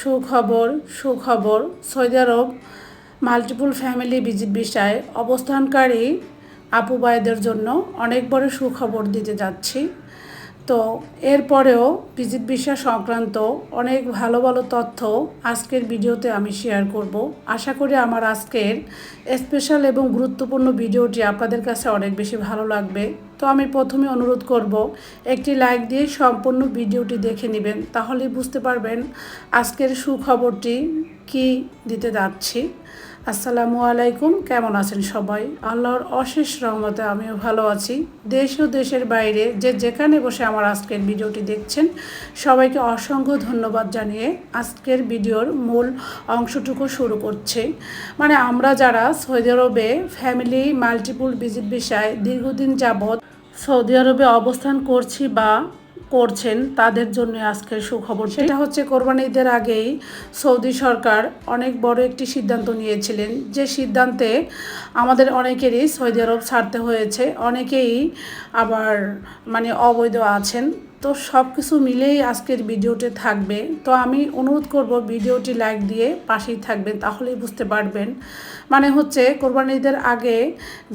সুখবর সুখবর সৌদি আরব multiple family visit বিষয়ে অবস্থানকারী আপু ভাইদের জন্য অনেক বড় সুখবর দিতে যাচ্ছি। তো এরপরেও ভিজিট বিষয় সংক্রান্ত অনেক ভালো ভালো তথ্য আজকের ভিডিওতে আমি শেয়ার করব। আশা করি আমার আজকের স্পেশাল এবং গুরুত্বপূর্ণ ভিডিওটি আপনাদের কাছে অনেক বেশি ভালো লাগবে। তো আমি প্রথমে অনুরোধ করব, একটি লাইক দিয়ে সম্পূর্ণ ভিডিওটি দেখে নেবেন, তাহলেই বুঝতে পারবেন আজকের সুখবরটি কি দিতে যাচ্ছি। আসসালামু আলাইকুম, কেমন আছেন সবাই? আল্লাহর অশেষ রহমতে আমিও ভালো আছি। দেশ ও দেশের বাইরে যে যেখানে বসে আমার আজকের ভিডিওটি দেখছেন, সবাইকে অসংখ্য ধন্যবাদ জানিয়ে আজকের ভিডিওর মূল অংশটুকু শুরু করছে। মানে আমরা যারা সৌদি আরবে ফ্যামিলি মাল্টিপুল ভিজিট বিষয়ে দীর্ঘদিন যাবৎ সৌদি আরবে অবস্থান করছি বা করছেন তাদের জন্য আজকের সুখবর সেটা হচ্ছে কোরবানি ঈদের আগেই সৌদি সরকার অনেক বড় একটি সিদ্ধান্ত নিয়েছিলেন যে সিদ্ধান্তে আমাদের অনেকেরই সৌদি আরব ছাড়তে হয়েছে, অনেকেই আবার মানে অবৈধ আছেন। তো সব কিছু মিলেই আজকের ভিডিওতে থাকবে। তো আমি অনুরোধ করব ভিডিওটি লাইক দিয়ে পাশেই থাকবেন, তাহলেই বুঝতে পারবেন। মানে হচ্ছে কোরবানি ঈদের আগে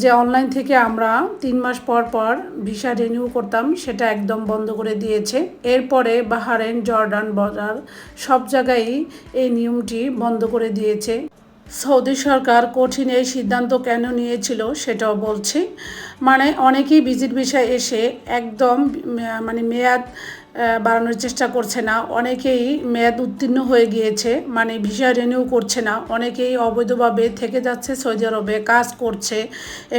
যে অনলাইন থেকে আমরা তিন মাস পর পর ভিসা রিনিউ করতাম, সেটা একদম বন্ধ করে দিয়েছে। এরপরে বাহারেন জর্ডান বাজার সব জায়গায় এই নিয়মটি বন্ধ করে দিয়েছে। সৌদি সরকার কঠিন এই সিদ্ধান্ত কেন নিয়েছিল সেটাও বলছি। মানে অনেকেই ভিজিট বিষয় এসে একদম মানে মেয়াদ বাড়ানোর চেষ্টা করছে না। অনেকেই মেয়াদ উত্তীর্ণ হয়ে গিয়েছে মানে ভিসা রিনিউ করছে না। অনেকেই অবৈধভাবে থেকে যাচ্ছে, সৌদি আরবে কাজ করছে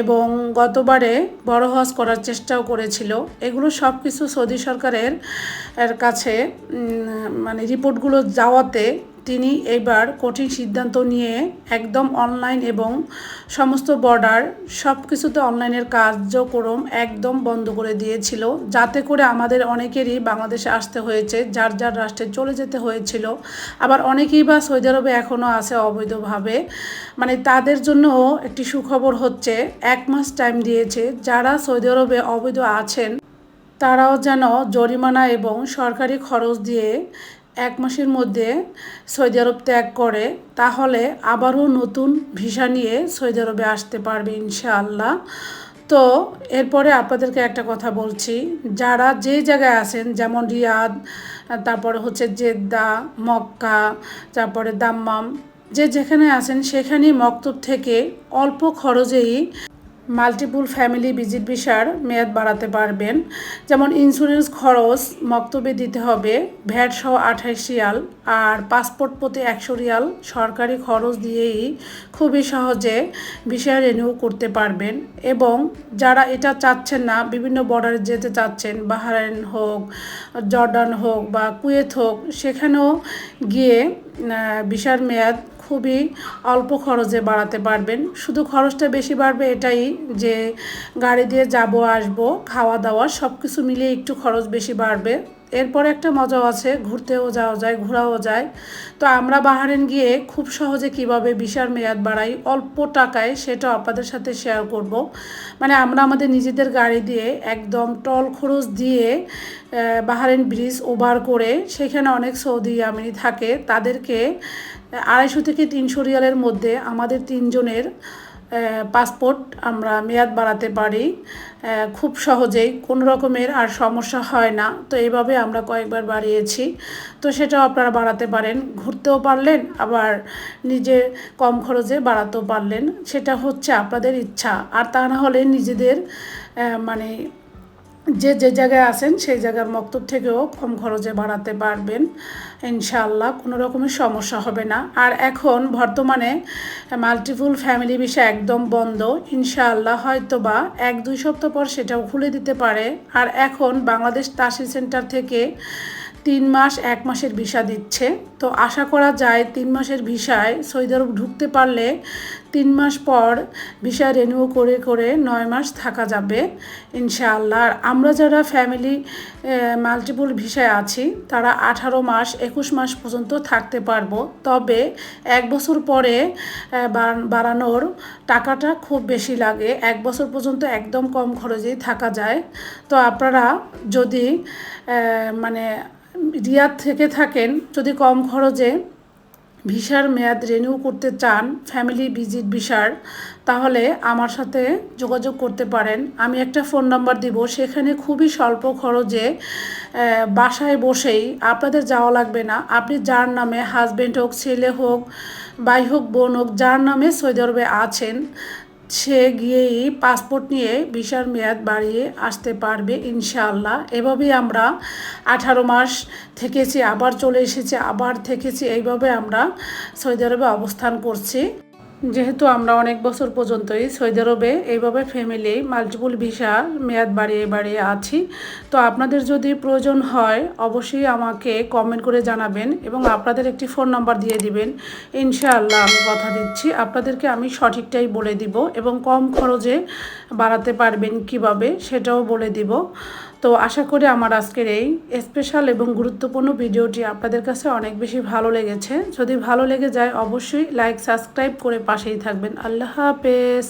এবং গতবারে বড় হজ করার চেষ্টাও করেছিল। এগুলো সব কিছু সৌদি সরকারের কাছে মানে রিপোর্টগুলো যাওয়াতে তিনি এবার কঠিন সিদ্ধান্ত নিয়ে একদম অনলাইন এবং সমস্ত বর্ডার সব কিছুতে অনলাইনের কার্যক্রম একদম বন্ধ করে দিয়েছিল। যাতে করে আমাদের অনেকেরই বাংলাদেশে আসতে হয়েছে, যার যার রাষ্ট্রে চলে যেতে হয়েছিল। আবার অনেকেই বা সৌদি আরবে এখনও আছে অবৈধভাবে। মানে তাদের জন্য একটি সুখবর হচ্ছে, এক মাস টাইম দিয়েছে, যারা সৌদি আরবে অবৈধ আছেন, তারাও যেন জরিমানা এবং সরকারি খরচ দিয়ে এক মাসের মধ্যে সৌদি আরব ত্যাগ করে, তাহলে আবারও নতুন ভিসা নিয়ে সৌদি আরবে আসতে পারবে ইনশাআল্লাহ। তো এরপরে আপনাদেরকে একটা কথা বলছি, যারা যে জায়গায় আছেন, যেমন রিয়াদ, তারপরে হচ্ছে জেদ্দা, মক্কা, তারপরে দাম্মাম, যে যেখানে আছেন সেখানেই মক্তব থেকে অল্প খরচেই মাল্টিপুল ফ্যামিলি ভিজিট ভিসার মেয়াদ বাড়াতে পারবেন। যেমন ইন্স্যুরেন্স খরচ মক্তবে দিতে হবে, ভ্যাট সহ আঠাইশ রিয়াল, আর পাসপোর্ট প্রতি একশো রিয়াল সরকারি খরচ দিয়েই খুবই সহজে ভিসা রেনিউ করতে পারবেন। এবং যারা এটা চাচ্ছেন না, বিভিন্ন বর্ডারে যেতে চাচ্ছেন, বাহারাইন হোক, জর্ডান হোক বা কুয়েত হোক, সেখানেও গিয়ে ভিসার মেয়াদ খুবই অল্প খরচে বাড়াতে পারবেন। শুধু খরচটা বেশি বাড়বে এটাই যে গাড়ি দিয়ে যাব, আসব খাওয়া দাওয়া সব কিছু মিলিয়ে একটু খরচ বেশি বাড়বে। এরপর একটা মজাও আছে, ঘুরতেও যাওয়া যায়, ঘোরাও যায়। তো আমরা বাহারেন গিয়ে খুব সহজে কীভাবে বিশার মেয়াদ বাড়াই, অল্প টাকায় সেটা আপনাদের সাথে শেয়ার করব। মানে আমরা আমাদের নিজেদের গাড়ি দিয়ে একদম টল খরচ দিয়ে বাহারেন ব্রিজ ওভার করে, সেখানে অনেক সৌদি আমিনি থাকে, তাদেরকে আড়াইশো থেকে তিনশো রিয়ালের মধ্যে আমাদের তিনজনের পাসপোর্ট আমরা মেয়াদ বাড়াতে পারি। খুব সহজেই, কোনো রকমের আর সমস্যা হয় না। তো এইভাবে আমরা কয়েকবার বাড়িয়েছি। তো সেটাও আপনারা বাড়াতে পারেন। ঘুরতেও পারলেন, আবার নিজে কম খরচে বাড়াতেও পারলেন। সেটা হচ্ছে আপনাদের ইচ্ছা। আর তা না হলে নিজেদের মানে যে যে জায়গায় আছেন, সেই জায়গার মক্তব থেকেও কম খরচে বাড়াতে পারবেন। ইনশাআল্লাহ, কোনো রকমের সমস্যা হবে না। আর এখন বর্তমানে মাল্টিপুল ফ্যামিলি বিষয় একদম বন্ধ। ইনশাআল্লাহ হয়তো বা এক, দুই সপ্তাহ পর সেটাও খুলে দিতে পারে। আর এখন বাংলাদেশ তাসি সেন্টার থেকে তিন মাস, এক মাসের ভিসা দিচ্ছে। তো আশা করা যায় তিন মাসের ভিসায় সৌদি ঢুকতে পারলে তিন মাস পর ভিসা রেনিউ করে করে নয় মাস থাকা যাবে, ইনশাআল্লাহ। আর আমরা যারা ফ্যামিলি মাল্টিপুল ভিসায় আছি, তারা আঠারো মাস, একুশ মাস পর্যন্ত থাকতে পারব। তবে এক বছর পরে বাড়ানোর টাকাটা খুব বেশি লাগে। এক বছর পর্যন্ত একদম কম খরচেই থাকা যায়। তো আপনারা যদি মানে রিয়াদ থেকে থাকেন, যদি কম খরচে ভিসার মেয়াদ রেনিউ করতে চান ফ্যামিলি ভিজিট ভিসার, তাহলে আমার সাথে যোগাযোগ করতে পারেন। আমি একটা ফোন নাম্বার দিব, সেখানে খুবই স্বল্প খরচে বাসায় বসেই আপনাদের যাওয়া লাগবে না। আপনি যার নামে হাজবেন্ড হোক, ছেলে হোক, ভাই হোক, বোন হোক, যার নামে সৌদি আরবে আছেন সে গিয়েই পাসপোর্ট নিয়ে ভিসার মেয়াদ বাড়িয়ে আসতে পারবে ইনশাআল্লাহ। এভাবেই আমরা আঠারো মাস থেকেছি, আবার চলে এসেছি, আবার থেকেছি। এইভাবে আমরা সৌদি আরবে অবস্থান করছি। যেহেতু আমরা অনেক বছর পর্যন্তই সৌদি আরবে, এইভাবে ফ্যামিলি মাল্টিপুল ভিসা মেয়াদ বাড়িয়ে বাড়িয়ে আছি। তো আপনাদের যদি প্রয়োজন হয়, অবশ্যই আমাকে কমেন্ট করে জানাবেন এবং আপনাদের একটি ফোন নাম্বার দিয়ে দিবেন। ইনশাআল্লাহ আমি কথা দিচ্ছি। আপনাদেরকে আমি সঠিকটাই বলে দিব এবং কম খরচে বাড়াতে পারবেন কীভাবে, সেটাও বলে দিব। তো আশা করি আমার আজকের এই স্পেশাল এবং গুরুত্বপূর্ণ ভিডিওটি আপনাদের কাছে অনেক বেশি ভালো লেগেছে। যদি ভালো লেগে যায়, অবশ্যই লাইক সাবস্ক্রাইব করে পাশেই থাকবেন। আল্লাহ হাফেজ।